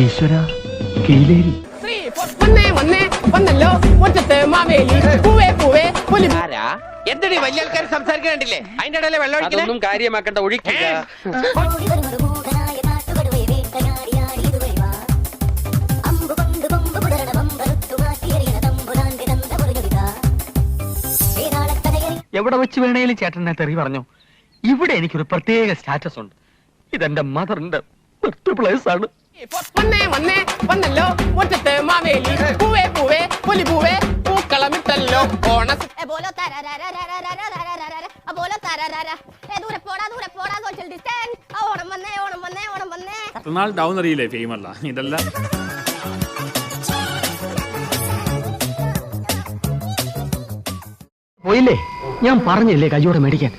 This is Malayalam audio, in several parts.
ഈശ്വര കീലേരി മാവേലി. എന്തടി വലിയ ആൾക്കാർ സംസാരിക്കണ്ടില്ലേ അതിന്റെ ഇടയിലെ വെള്ളം ഒഴിക്കണം കാര്യമാക്കേണ്ട എവിടെ വെച്ച് വേണേലും ചേട്ടനെ തെറി പറഞ്ഞു. ഇവിടെ എനിക്കൊരു പ്രത്യേക സ്റ്റാറ്റസ് ഉണ്ട്. ഇതെന്റെ മദറിന്റെ ആണ്. പൊന്നേ വന്നേ വന്നല്ലോ മുറ്റത്ത് മാവേലി. പൂവേ പൂവേ പുലി പൂവേ പൂക്കളമിട്ടല്ലോ. ഓണ ബോലോ പോടാ പോടാ ഓണം വന്നേ ഓണം വന്നേ ഓണം വന്നേ. ഡൗൺ അറിയില്ലേ ഫെയിമല്ല ഇതെല്ലാം പോയില്ലേ? ഞാൻ പറഞ്ഞില്ലേ കയ്യോടെ മേടിക്കാൻ?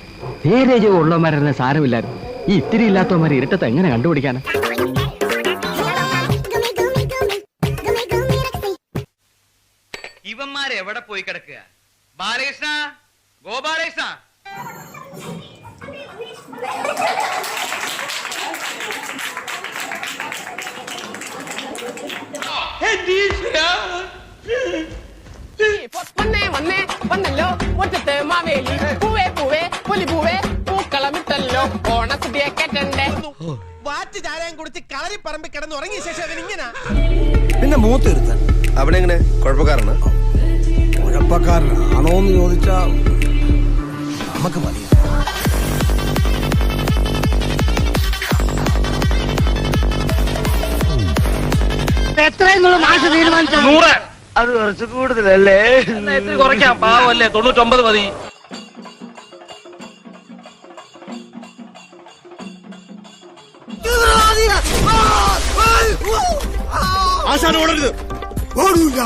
നേരെ ഉള്ളവന്മാരെ സാരമില്ലായിരുന്നു. ഈ ഇത്തിരി ഇല്ലാത്തവന്മാരെ ഇരട്ടത്തെ എങ്ങനെ കണ്ടുപിടിക്കാനാ? ഇവന്മാർ എവിടെ പോയി കിടക്കുക? ബാലകൃഷ്ണ ഗോപാലകൃഷ്ണ. വന്നേ വന്നേ വന്നല്ലോ. മുറ്റത്ത് മാവേലി. പൂവേ പൂവേ പുലി പൂവേ. പൂക്കളമിട്ടല്ലോ ഓണസദ്യ കേട്ടണ്ടേ? വാറ്റ് ചാരായം കുടിച്ച് കളറി പറമ്പിൽ കിടന്ന് ഉറങ്ങിയ ശേഷം അവനിങ്ങനെ പിന്നെ മൂത്ത് അവനെങ്ങനെ? കുഴപ്പക്കാരനാ? കുഴപ്പക്കാരനാണോ എന്ന് ചോദിച്ചാൽ നമുക്ക് മതി. അത് കുറച്ച് കൂടുതലല്ലേ? കുറയ്ക്കാം. പാവല്ലേ? തൊണ്ണൂറ്റൊമ്പത് മതി. ആശാൻ ഓടരുത്. ഓടൂല്ല